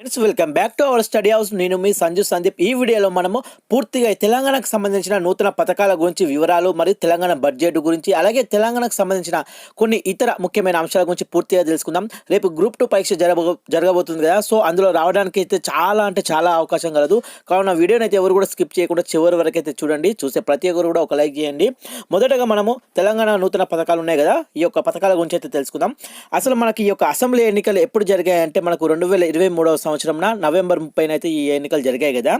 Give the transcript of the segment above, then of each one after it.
Friends welcome back to our study house నేను మీ సంజు సందీప్. ఈ వీడియోలో మనము పూర్తిగా తెలంగాణకు సంబంధించిన నూతన పథకాల గురించి వివరాలు మరియు తెలంగాణ బడ్జెట్ గురించి అలాగే తెలంగాణకు సంబంధించిన కొన్ని ఇతర ముఖ్యమైన అంశాల గురించి పూర్తిగా తెలుసుకుందాం. రేపు గ్రూప్ టూ పరీక్ష జరగ జరగబోతుంది కదా. సో అందులో రావడానికి అయితే చాలా అంటే చాలా అవకాశం కలదు. కావున వీడియోని అయితే ఎవరు కూడా స్కిప్ చేయకుండా చివరి వరకు అయితే చూడండి. చూసే ప్రతి ఒక్కరు కూడా ఒక లైక్ చేయండి. మొదటగా మనము తెలంగాణ నూతన పథకాలు ఉన్నాయి కదా. ఈ యొక్క పథకాల గురించి అయితే తెలుసుకుందాం. అసలు మనకి ఈ యొక్క అసెంబ్లీ ఎన్నికలు ఎప్పుడు జరిగాయంటే మనకు రెండు వేల ఇరవై మూడవ సంవత్సరంన నవంబర్ ముప్పైన అయితే ఈ ఎన్నికలు జరిగాయి కదా.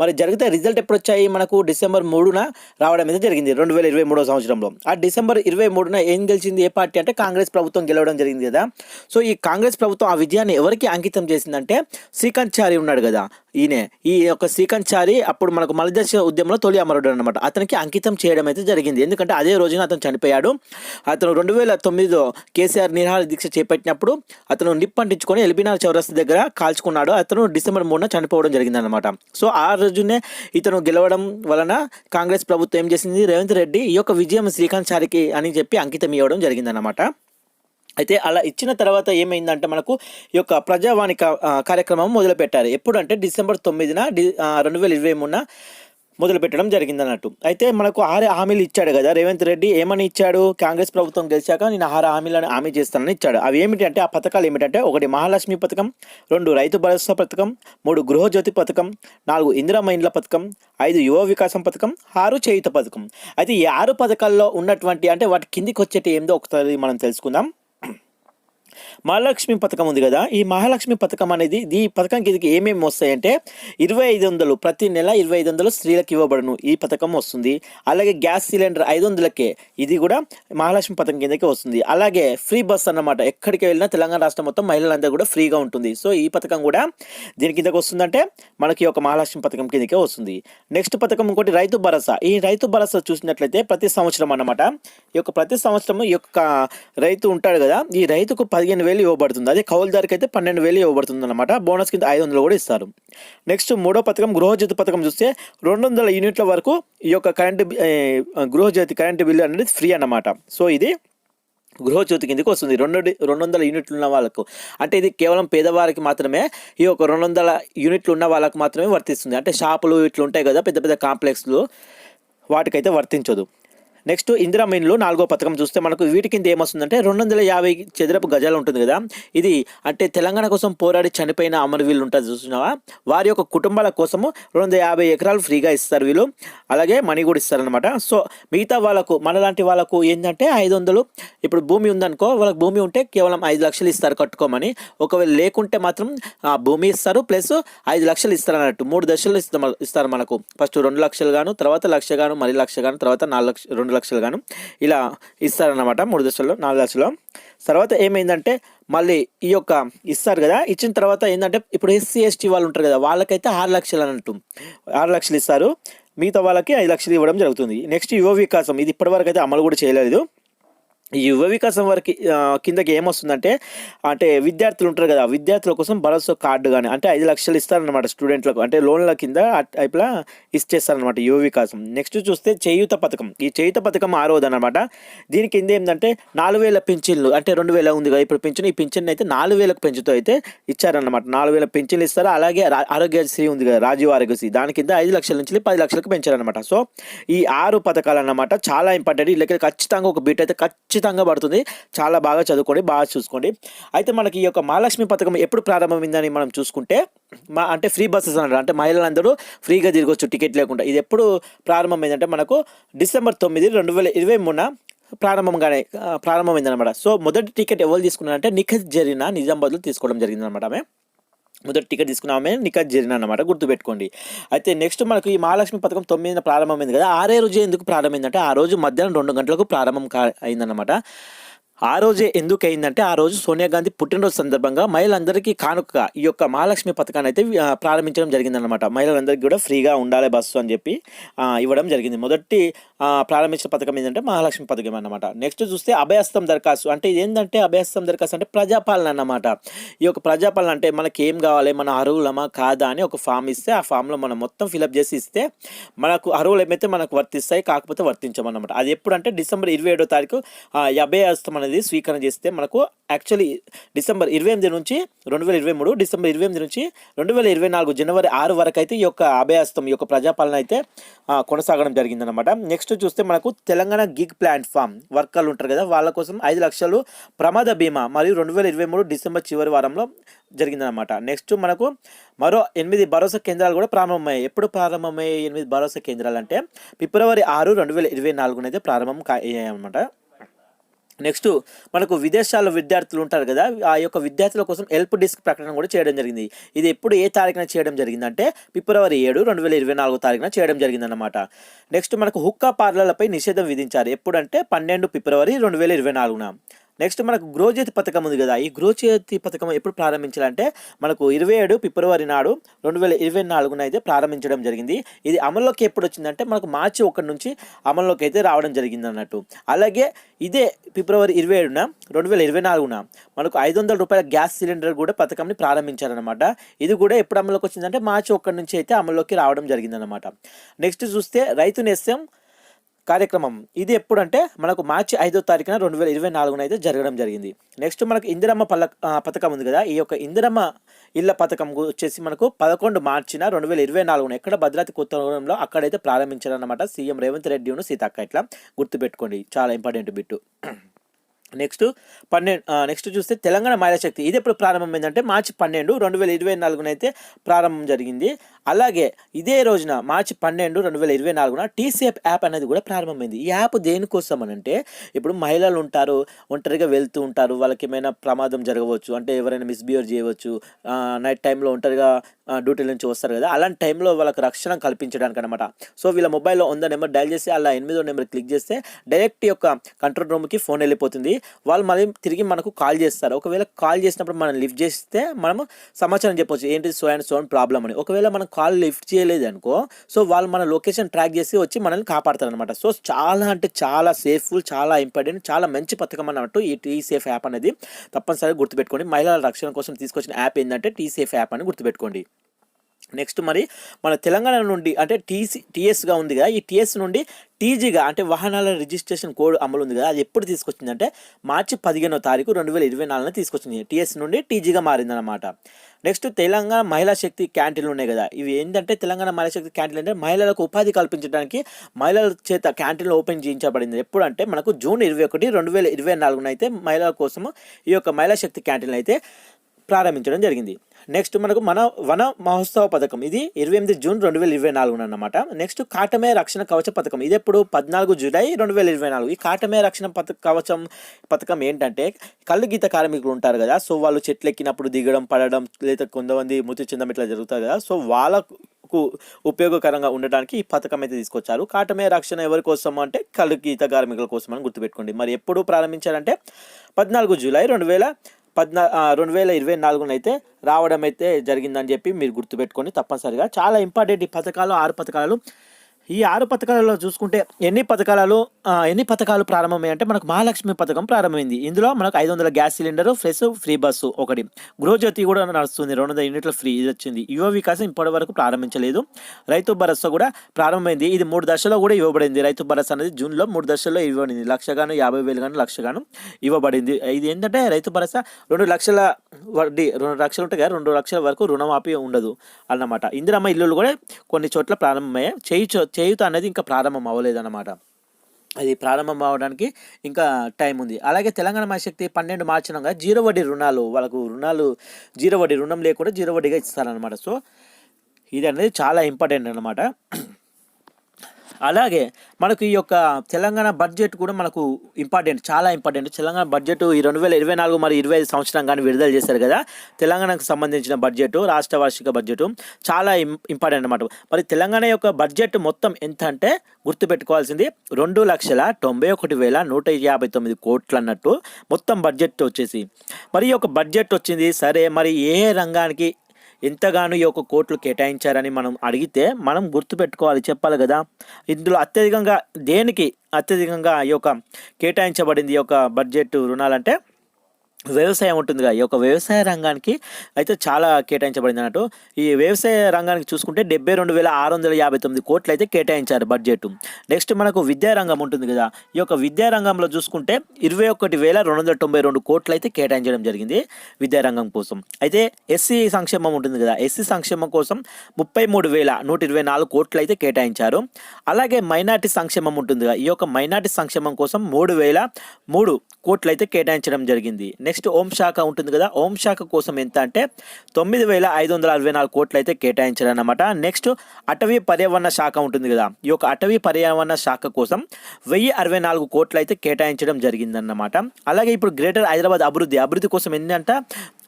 మరి జరిగితే రిజల్ట్ ఎప్పుడు వచ్చాయి మనకు డిసెంబర్ మూడున రావడం అయితే జరిగింది రెండు వేల ఇరవై మూడో సంవత్సరంలో. ఆ డిసెంబర్ ఇరవై మూడున ఏం గెలిచింది? ఏ పార్టీ అంటే కాంగ్రెస్ ప్రభుత్వం గెలవడం జరిగింది కదా. సో ఈ కాంగ్రెస్ ప్రభుత్వం ఆ విజయాన్ని ఎవరికి అంకితం చేసిందంటే శ్రీకాంత్ చారి ఉన్నాడు కదా. ఈయన. ఈ యొక్క శ్రీకాంత్ చారి అప్పుడు మనకు మలదశ ఉద్యమంలో తొలి అమరుడు అనమాట అతనికి అంకితం చేయడం అయితే జరిగింది. ఎందుకంటే అదే రోజున అతను చనిపోయాడు. అతను రెండు వేల తొమ్మిదిలో కేసీఆర్ నిరాహార దీక్ష చేపట్టినప్పుడు అతను నిప్పంటించుకొని ఎల్బీనార్ చౌరస్ దగ్గర కాల్చుకున్నాడు. అతను డిసెంబర్ మూడున చనిపోవడం జరిగింది అనమాట సో ఆ రోజునే ఇతను గెలవడం వలన కాంగ్రెస్ ప్రభుత్వం ఏం చేసింది? రేవంత్ రెడ్డి ఈ యొక్క విజయం శ్రీకాంత్ చారికి అని చెప్పి అంకితం ఇవ్వడం జరిగిందనమాట అయితే అలా ఇచ్చిన తర్వాత ఏమైందంటే మనకు ఈ యొక్క ప్రజావాణి కార్యక్రమం మొదలుపెట్టారు. ఎప్పుడంటే డిసెంబర్ తొమ్మిదిన డి రెండు వేల ఇరవై మూడున మొదలు పెట్టడం జరిగింది అన్నట్టు అయితే మనకు ఆరు హామీలు ఇచ్చాడు కదా రేవంత్ రెడ్డి ఏమని ఇచ్చాడు? కాంగ్రెస్ ప్రభుత్వం గెలిచాక నేను ఆరు హామీలను హామీ చేస్తానని ఇచ్చాడు. అవి ఏమిటంటే ఆ పథకాలు ఏమిటంటే ఒకటి మహాలక్ష్మి పథకం రెండు రైతు భరోసా పథకం మూడు గృహజ్యోతి పథకం నాలుగు ఇందిరమ్మ ఇండ్ల పథకం ఐదు యువ వికాసం పథకం ఆరు చేయుత పథకం. అయితే ఈ ఆరు పథకాల్లో ఉన్నటువంటి అంటే వాటి కిందికి వచ్చేటి ఏందో ఒకసారి మనం తెలుసుకుందాం. మహాలక్ష్మి పథకం ఉంది కదా ఈ మహాలక్ష్మి పథకం అనేది ఈ పథకం కిందకి ఏమేమి వస్తాయంటే ఇరవై ఐదు వందలు ప్రతి నెల ఇరవై ఐదు వందలు స్త్రీలకు ఇవ్వబడును ఈ పథకం వస్తుంది. అలాగే గ్యాస్ సిలిండర్ ఐదు వందలకే ఇది కూడా మహాలక్ష్మి పథకం కిందకే వస్తుంది. అలాగే ఫ్రీ బస్ అన్నమాట ఎక్కడికి వెళ్ళినా తెలంగాణ రాష్ట్రం మొత్తం మహిళలందరూ కూడా ఫ్రీగా ఉంటుంది. సో ఈ పథకం కూడా దీని కిందకి వస్తుందంటే మనకి ఒక మహాలక్ష్మి పథకం కిందకే వస్తుంది. నెక్స్ట్ పథకం ఇంకోటి రైతు భరోసా. ఈ రైతు భరోసా చూసినట్లయితే ప్రతి సంవత్సరం అన్నమాట ఈ యొక్క ప్రతి సంవత్సరం ఈ యొక్క రైతు ఉంటాడు కదా ఈ రైతుకు పదిహేను వేలు ఇవ్వబడుతుంది. అదే కౌలుదారికి అయితే పన్నెండు వేలు ఇవ్వబడుతుంది అనమాట బోనస్ కింద ఐదు వందలు కూడా ఇస్తారు. నెక్స్ట్ మూడో పథకం గృహజ్యోతి పథకం చూస్తే రెండు వందల యూనిట్ల వరకు ఈ యొక్క కరెంటు గృహజ్యోతి కరెంటు బిల్లు అనేది ఫ్రీ అన్నమాట. సో ఇది గృహజ్యోతి కిందకి వస్తుంది. రెండు రెండు వందల యూనిట్లు ఉన్న వాళ్ళకు. అంటే ఇది కేవలం పేదవారికి మాత్రమే ఈ యొక్క రెండు వందల యూనిట్లు ఉన్న వాళ్ళకు మాత్రమే వర్తిస్తుంది. అంటే షాపులు ఇట్లు ఉంటాయి కదా పెద్ద పెద్ద కాంప్లెక్స్లు వాటికైతే వర్తించదు. నెక్స్ట్ ఇందిరా మెయిన్లో నాలుగో పథకం చూస్తే మనకు వీటి కింద ఏమొస్తుందంటే రెండు వందల యాభై చదరపు గజాలు ఉంటుంది కదా. ఇది అంటే తెలంగాణ కోసం పోరాడి చనిపోయిన అమరవీళ్ళు ఉంటుంది చూసినావా వారి యొక్క కుటుంబాల కోసము రెండు వందల యాభై ఎకరాలు ఫ్రీగా ఇస్తారు వీళ్ళు. అలాగే మనీ కూడా ఇస్తారనమాట సో మిగతా వాళ్ళకు మనలాంటి వాళ్ళకు ఏంటంటే ఐదు వందలు ఇప్పుడు భూమి ఉందనుకో వాళ్ళకి భూమి ఉంటే కేవలం ఐదు లక్షలు ఇస్తారు కట్టుకోమని. ఒకవేళ లేకుంటే మాత్రం ఆ భూమి ఇస్తారు ప్లస్ ఐదు లక్షలు ఇస్తారు అన్నట్టు మూడు దశలు ఇస్తారు ఇస్తారు మనకు. ఫస్ట్ రెండు లక్షలు గాను తర్వాత లక్ష గాను మరి లక్ష గాను తర్వాత నాలుగు లక్ష రెండు లక్షలు గాను ఇలా ఇస్తారన్నమాట మూడు దశల్లో నాలుగు దశలో తర్వాత ఏమైందంటే మళ్ళీ ఈ యొక్క ఇస్తారు కదా ఇచ్చిన తర్వాత ఏంటంటే ఇప్పుడు ఎస్సీ ఎస్టీ వాళ్ళు ఉంటారు కదా వాళ్ళకైతే ఆరు లక్షలు అన్నట్టు. ఆరు లక్షలు ఇస్తారు. మిగతా వాళ్ళకి ఐదు లక్షలు ఇవ్వడం జరుగుతుంది. నెక్స్ట్ యువ వికాసం ఇది ఇప్పటివరకు అయితే అమలు కూడా చేయలేదు. ఈ యువ వికాసం వరకు కిందకి ఏమొస్తుందంటే అంటే విద్యార్థులు ఉంటారు కదా విద్యార్థుల కోసం భరోసా కార్డు కానీ అంటే ఐదు లక్షలు ఇస్తారనమాట స్టూడెంట్లకు అంటే లోన్ల కింద టైప్లా ఇచ్చేస్తారనమాట యువ వికాసం. నెక్స్ట్ చూస్తే చేయూత పథకం. ఈ చేయూత పథకం ఆరోది అనమాట దీని కింద ఏంటంటే నాలుగు వేల పింఛన్లు అంటే రెండు వేల ఉంది కదా ఇప్పుడు పింఛన్ ఈ పింఛన్ అయితే నాలుగు వేలకు పెంచుతూ అయితే ఇచ్చారనమాట నాలుగు వేల పింఛన్లు ఇస్తారు? అలాగే ఆరోగ్యశ్రీ ఉంది కదా రాజీవ్ ఆరోగ్యశ్రీ దాని కింద ఐదు లక్షల నుంచి పది లక్షలకు పెంచారనమాట సో ఈ ఆరు పథకాలు అన్నమాట చాలా ఇంపార్టెంట్. వీళ్ళకి ఖచ్చితంగా ఒక బీట్ అయితే ఖచ్చితంగా పడుతుంది. చాలా బాగా చదువుకోండి బాగా చూసుకోండి. అయితే మనకి ఈ యొక్క మహాలక్ష్మి పథకం ఎప్పుడు ప్రారంభమైందని మనం చూసుకుంటే మా అంటే ఫ్రీ బస్సెస్ అన్నారు అంటే మహిళలందరూ ఫ్రీగా తిరగొచ్చు టికెట్ లేకుండా. ఇది ఎప్పుడు ప్రారంభమైందంటే మనకు డిసెంబర్ తొమ్మిది రెండు వేల ఇరవై మూడున ప్రారంభంగానే ప్రారంభమైందనమాట సో మొదటి టికెట్ ఎవరు తీసుకున్నారంటే నిఖత్ జరిన నిజామాబాద్లో తీసుకోవడం జరిగిందనమాట ఆమె. మొదటి టికెట్ తీసుకున్నామే నిఖత్ జరిన అనమాట గుర్తుపెట్టుకోండి. అయితే నెక్స్ట్ మనకు ఈ మహాలక్ష్మి పథకం తొమ్మిదిన ప్రారంభమైంది కదా ఆరే రోజు ఎందుకు ప్రారంభమైందంటే ఆ రోజు మధ్యాహ్నం రెండు గంటలకు ప్రారంభం కా అయిందన్నమాట. ఆ రోజే ఎందుకయిందంటే ఆ రోజు సోనియా గాంధీ పుట్టినరోజు సందర్భంగా మహిళలందరికీ కానుకగా ఈ యొక్క మహాలక్ష్మి పథకాన్ని అయితే ప్రారంభించడం జరిగిందనమాట మహిళలందరికీ కూడా ఫ్రీగా ఉండాలి బస్సు అని చెప్పి ఇవ్వడం జరిగింది. మొదటి ప్రారంభించిన పథకం ఏంటంటే మహాలక్ష్మి పథకం అన్నమాట. నెక్స్ట్ చూస్తే అభయస్థం దరఖాస్తు. అంటే ఏంటంటే అభయస్థం దరఖాస్తు అంటే ప్రజాపాలన అన్నమాట. ఈ యొక్క ప్రజాపాలన అంటే మనకి ఏం కావాలి మన అర్హులమా కాదా అని ఒక ఫామ్ ఇస్తే ఆ ఫామ్లో మనం మొత్తం ఫిలప్ చేసి ఇస్తే మనకు అర్హులు ఏమైతే మనకు వర్తిస్తాయి కాకపోతే వర్తించమన్నమాట. అది ఎప్పుడంటే డిసెంబర్ ఇరవై ఏడో తారీఖు ఆ, ఈ అభయహస్తం అనేది స్వీకరణ చేస్తే మనకు యాక్చువల్లీ డిసెంబర్ ఇరవై ఎనిమిది నుంచి రెండు వేల ఇరవై మూడు డిసెంబర్ ఇరవై ఎనిమిది నుంచి రెండు వేల ఇరవై నాలుగు జనవరి ఆరు వరకు అయితే ఈ యొక్క అభయాస్తం ఈ యొక్క ప్రజాపాలన అయితే కొనసాగడం జరిగిందనమాట నెక్స్ట్ చూస్తే మనకు తెలంగాణ గిగ్ ప్లాట్ఫామ్ వర్కర్లు ఉంటారు కదా వాళ్ళ కోసం ఐదు లక్షలు ప్రమాద బీమా మరియు రెండు వేల ఇరవై మూడు డిసెంబర్ చివరి వారంలో జరిగిందనమాట నెక్స్ట్ మనకు మరో ఎనిమిది భరోసా కేంద్రాలు కూడా ప్రారంభమయ్యాయి. ఎప్పుడు ప్రారంభమయ్యాయి ఎనిమిది భరోసా కేంద్రాలు అంటే ఫిబ్రవరి ఆరు రెండు వేల ఇరవై నాలుగునైతే ప్రారంభం కా- అయ్యాయి అనమాట నెక్స్ట్ మనకు విదేశాల్లో విద్యార్థులు ఉంటారు కదా ఆ యొక్క విద్యార్థుల కోసం హెల్ప్ డిస్క్ ప్రకటన కూడా చేయడం జరిగింది. ఇది ఎప్పుడు ఏ తారీఖున చేయడం జరిగిందంటే ఫిబ్రవరి ఏడు రెండు వేల ఇరవై నాలుగో తారీఖున చేయడం జరిగిందన్నమాట. నెక్స్ట్ మనకు హుక్కా పార్లర్లపై నిషేధం విధించారు. ఎప్పుడంటే పన్నెండు ఫిబ్రవరి రెండు వేల ఇరవై నాలుగున. నెక్స్ట్ మనకు గృహజ్యోతి పథకం ఉంది కదా ఈ గృహజ్యోతి పథకం ఎప్పుడు ప్రారంభించాలంటే మనకు ఇరవై ఏడు ఫిబ్రవరి నాడు రెండు వేల ఇరవై నాలుగున అయితే ప్రారంభించడం జరిగింది. ఇది అమల్లోకి ఎప్పుడు వచ్చిందంటే మనకు మార్చి ఒకటి నుంచి అమల్లోకి అయితే రావడం జరిగింది అన్నట్టు. అలాగే ఇదే ఫిబ్రవరి ఇరవై ఏడున రెండు వేల ఇరవై నాలుగున మనకు ఐదు వందల రూపాయల గ్యాస్ సిలిండర్ కూడా పథకంని ప్రారంభించారనమాట ఇది కూడా ఎప్పుడు అమల్లోకి వచ్చిందంటే మార్చి ఒకటి నుంచి అయితే అమల్లోకి రావడం జరిగిందనమాట నెక్స్ట్ చూస్తే రైతు నేస్యం కార్యక్రమం. ఇది ఎప్పుడంటే మనకు మార్చి ఐదో తారీఖున రెండు వేల ఇరవై నాలుగున అయితే జరగడం జరిగింది. నెక్స్ట్ మనకు ఇందిరమ్మ పల్ల పథకం ఉంది కదా ఈ యొక్క ఇందిరమ్మ ఇళ్ళ పథకం వచ్చేసి మనకు పదకొండు మార్చిన రెండు వేల ఇరవై నాలుగున ఎక్కడ భద్రాద్రి కొత్తగూడెంలో అక్కడైతే ప్రారంభించారన్నమాట సీఎం రేవంత్ రెడ్డిను సీతక్క ఇట్లా గుర్తుపెట్టుకోండి. చాలా ఇంపార్టెంట్ బిట్టు. నెక్స్ట్ పన్నెండు నెక్స్ట్ చూస్తే తెలంగాణ మహిళా శక్తి. ఇది ఎప్పుడు ప్రారంభమైందంటే మార్చి పన్నెండు రెండు వేల ఇరవై నాలుగున అయితే ప్రారంభం జరిగింది. అలాగే ఇదే రోజున మార్చి పన్నెండు రెండు వేల ఇరవై నాలుగున టీసీఎఫ్ యాప్ అనేది కూడా ప్రారంభమైంది. ఈ యాప్ దేనికోసం అని అంటే ఇప్పుడు మహిళలు ఉంటారు ఒంటరిగా వెళ్తూ ఉంటారు వాళ్ళకి ఏమైనా ప్రమాదం జరగవచ్చు అంటే ఎవరైనా మిస్బిహేవ్ చేయవచ్చు నైట్ టైంలో ఒంటరిగా డ్యూటీల నుంచి వస్తారు కదా. అలాంటి టైంలో వాళ్ళకి రక్షణ కల్పించడానికి అనమాట సో వీళ్ళ మొబైల్లో ఉందో నెంబర్ డైల్ చేసి అలా ఎనిమిదో నెంబర్ క్లిక్ చేస్తే డైరెక్ట్ యొక్క కంట్రోల్ రూమ్కి ఫోన్ వెళ్ళిపోతుంది. వాళ్ళు మళ్ళీ తిరిగి మనకు కాల్ చేస్తారు. ఒకవేళ కాల్ చేసినప్పుడు మనం లిఫ్ట్ చేస్తే మనం సమాచారం చెప్పొచ్చు. ఏంటి so and so and problem అని. ఒకవేళ మనం కాల్ లిఫ్ట్ చేయలేదు అనుకో సో వాళ్ళు మన లొకేషన్ ట్రాక్ చేసి వచ్చి మనల్ని కాపాడతారు అనమాట సో చాలా అంటే చాలా సేఫ్ఫుల్ చాలా ఇంపార్టెంట్ చాలా మంచి పథకం అన్నట్టు ఈ టీ సేఫ్ యాప్ అనేది తప్పనిసరిగా గుర్తుపెట్టుకోండి. మహిళల రక్షణ కోసం తీసుకొచ్చిన యాప్ ఏంటంటే టీ సేఫ్ యాప్ అని గుర్తుపెట్టుకోండి. నెక్స్ట్ మరి మన తెలంగాణ నుండి అంటే టీసీ టీఎస్గా ఉంది కదా ఈ టీఎస్ నుండి టీజీగా అంటే వాహనాల రిజిస్ట్రేషన్ కోడ్ అమలు ఉంది కదా అది ఎప్పుడు తీసుకొచ్చిందంటే మార్చి పదిహేనో తారీఖు రెండు వేల ఇరవై నాలుగున తీసుకొచ్చింది. టీఎస్ నుండి టీజీగా మారిందనమాట నెక్స్ట్ తెలంగాణ మహిళా శక్తి క్యాంటీన్లు ఉన్నాయి కదా ఇవి ఏంటంటే తెలంగాణ మహిళా శక్తి క్యాంటీన్లు అంటే మహిళలకు ఉపాధి కల్పించడానికి మహిళల చేత క్యాంటీన్లు ఓపెన్ చేయించబడింది. ఎప్పుడంటే మనకు జూన్ ఇరవై ఒకటి రెండు వేల ఇరవై నాలుగున అయితే మహిళల కోసము ఈ యొక్క మహిళా శక్తి క్యాంటీన్లు అయితే ప్రారంభించడం జరిగింది. నెక్స్ట్ మనకు మన వన మహోత్సవ పథకం. ఇది ఇరవై ఎనిమిది జూన్ రెండు వేల ఇరవై నాలుగున అన్నమాట. నెక్స్ట్ కాటమే రక్షణ కవచ పథకం. ఇది ఎప్పుడు? పద్నాలుగు జూలై రెండు వేల ఇరవై నాలుగు. ఈ కాటమే రక్షణ పథ కవచం పథకం ఏంటంటే కళ్ళు గీత కార్మికులు ఉంటారు కదా సో వాళ్ళు చెట్లు ఎక్కినప్పుడు దిగడం పడడం లేదా కొంతమంది మృతి చెందడం ఇట్లా జరుగుతారు కదా సో వాళ్ళకు ఉపయోగకరంగా ఉండడానికి ఈ పథకం అయితే తీసుకొచ్చారు. కాటమే రక్షణ ఎవరి కోసం అంటే కళ్ళు గీత కార్మికుల కోసం అని గుర్తుపెట్టుకోండి. మరి ఎప్పుడు ప్రారంభించారంటే పద్నాలుగు జూలై రెండు వేల పద్నా రెండు వేల ఇరవై నాలుగున అయితే రావడం అయితే జరిగిందని చెప్పి మీరు గుర్తుపెట్టుకొని తప్పనిసరిగా. చాలా ఇంపార్టెంట్ ఈ పథకాలు ఆరు పథకాలు. ఈ ఆరు పథకాలలో చూసుకుంటే ఎన్ని పథకాలలో ఎన్ని పథకాలు ప్రారంభమయ్యాయి అంటే మనకు మహాలక్ష్మి పథకం ప్రారంభమైంది. ఇందులో మనకు ఐదు వందల gas cylinder fresh free bus ఒకటి. గృహజ్యోతి కూడా నడుస్తుంది రెండు వందల యూనిట్ల ఫ్రీ ఇది వచ్చింది. యువ వికాసం ఇప్పటి వరకు ప్రారంభించలేదు. రైతు భరోసా కూడా ప్రారంభమైంది. ఇది మూడు దశలో కూడా ఇవ్వబడింది. రైతు భరోసా అనేది జూన్లో మూడు దశల్లో ఇవ్వబడింది. లక్ష గాను యాభై వేలు గాను లక్ష గాను ఇవ్వబడింది. ఇది ఏంటంటే రైతు భరోసా రెండు లక్షల వడ్డీ రెండు లక్షలు ఉంటాయి కదా రెండు లక్షల వరకు రుణమాఫీ ఉండదు అన్నమాట. ఇందిరమ్మ ఇల్లులు కూడా కొన్ని చోట్ల ప్రారంభమయ్యాయి. చేయి చేయుత అనేది ఇంకా ప్రారంభం అవ్వలేదన్నమాట. అది ప్రారంభం అవడానికి ఇంకా టైం ఉంది. అలాగే తెలంగాణ మహాశక్తి పన్నెండు మార్చినాక జీరో వడ్డీ రుణాలు వాళ్ళకు రుణాలు జీరో వడ్డీ రుణం లేకుండా జీరో వడ్డీగా ఇస్తారనమాట సో ఇది అనేది చాలా ఇంపార్టెంట్ అనమాట అలాగే మనకు ఈ యొక్క తెలంగాణ బడ్జెట్ కూడా మనకు ఇంపార్టెంట్ చాలా ఇంపార్టెంట్. తెలంగాణ బడ్జెట్ ఈ రెండు వేల ఇరవై నాలుగు మరి ఇరవై ఐదు సంవత్సరం కానీ విడుదల చేశారు కదా? తెలంగాణకు సంబంధించిన బడ్జెట్ రాష్ట్ర వార్షిక బడ్జెట్ చాలా ఇం- ఇంపార్టెంట్ అనమాట మరి తెలంగాణ యొక్క బడ్జెట్ మొత్తం ఎంత అంటే గుర్తుపెట్టుకోవాల్సింది రెండు లక్షల తొంభై ఒకటి వేల నూట యాభై తొమ్మిది కోట్లు అన్నట్టు మొత్తం బడ్జెట్ వచ్చేసి. మరి ఈ యొక్క బడ్జెట్ వచ్చింది సరే మరి ఏ రంగానికి ఎంతగానో ఈ యొక్క కోట్లు కేటాయించారని మనం అడిగితే మనం గుర్తుపెట్టుకోవాలి చెప్పాలి కదా. ఇందులో అత్యధికంగా దేనికి అత్యధికంగా ఈ యొక్క కేటాయించబడింది ఈ యొక్క బడ్జెట్ రుణాలంటే వ్యవసాయం ఉంటుందిగా. ఈ యొక్క వ్యవసాయ రంగానికి అయితే చాలా కేటాయించబడింది అన్నట్టు. ఈ వ్యవసాయ రంగానికి చూసుకుంటే డెబ్బై రెండు వేల ఆరు వందల యాభై తొమ్మిది కోట్లు అయితే కేటాయించారు బడ్జెట్. నెక్స్ట్ మనకు విద్యారంగం ఉంటుంది కదా. ఈ యొక్క విద్యారంగంలో చూసుకుంటే ఇరవై ఒకటి వేల రెండు వందల తొంభై రెండు కోట్లు అయితే కేటాయించడం జరిగింది విద్యారంగం కోసం. అయితే ఎస్సీ సంక్షేమం ఉంటుంది కదా. ఎస్సీ సంక్షేమం కోసం ముప్పై మూడు వేల నూట ఇరవై నాలుగు కోట్లు అయితే కేటాయించారు. అలాగే మైనార్టీ సంక్షేమం ఉంటుంది కదా. ఈ యొక్క మైనార్టీ సంక్షేమం కోసం మూడు వేల మూడు కోట్లు అయితే కేటాయించడం జరిగింది. నెక్స్ట్ ఓం శాఖ ఉంటుంది కదా ఓం శాఖ కోసం ఎంత అంటే తొమ్మిది వేల ఐదు వందల అరవై నాలుగు కోట్లు అయితే కేటాయించారన్నమాట. నెక్స్ట్ అటవీ పర్యావరణ శాఖ ఉంటుంది కదా ఈ యొక్క అటవీ పర్యావరణ శాఖ కోసం వెయ్యి అరవై నాలుగు కోట్లు అయితే కేటాయించడం జరిగిందన్నమాట. అలాగే ఇప్పుడు గ్రేటర్ హైదరాబాద్ అభివృద్ధి అభివృద్ధి కోసం ఏంటంటే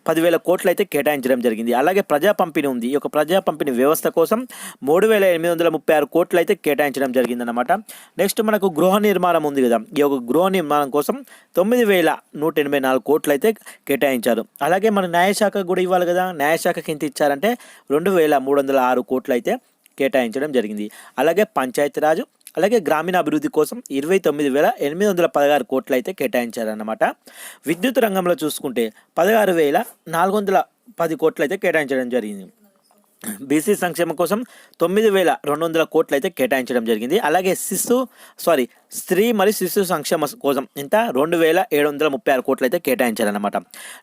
పదివేల కోట్లు అయితే కేటాయించడం జరిగింది. అలాగే ప్రజా పంపిణీ ఉంది. ఈ యొక్క ప్రజా పంపిణీ వ్యవస్థ కోసం మూడు వేల ఎనిమిది వందల ముప్పై ఆరు కోట్లు అయితే కేటాయించడం జరిగిందనమాట నెక్స్ట్ మనకు గృహ నిర్మాణం ఉంది కదా. ఈ యొక్క గృహ నిర్మాణం కోసం తొమ్మిది వేల నూట ఎనభై నాలుగు కోట్లు అయితే కేటాయించారు. అలాగే మన న్యాయశాఖ కూడా ఇవ్వాలి కదా. న్యాయశాఖకి ఎంత ఇచ్చారంటే రెండు వేల మూడు వందల ఆరు కోట్లు అయితే కేటాయించడం జరిగింది. అలాగే పంచాయతీరాజు అలాగే గ్రామీణ అభివృద్ధి కోసం ఇరవై తొమ్మిది వేల ఎనిమిది వందల పదహారు కోట్లు అయితే కేటాయించారన్నమాట. విద్యుత్ రంగంలో చూసుకుంటే పదహారు వేల నాలుగు వందల పది కోట్లు అయితే కేటాయించడం జరిగింది. బీసీ సంక్షేమం కోసం తొమ్మిది వేల రెండు వందల కోట్లు అయితే కేటాయించడం జరిగింది. అలాగే శిశు సారీ స్త్రీ మరియు శిశు సంక్షేమ కోసం ఇంత రెండు వేల ఏడు వందల ముప్పై ఆరు కోట్లు అయితే కేటాయించారనమాట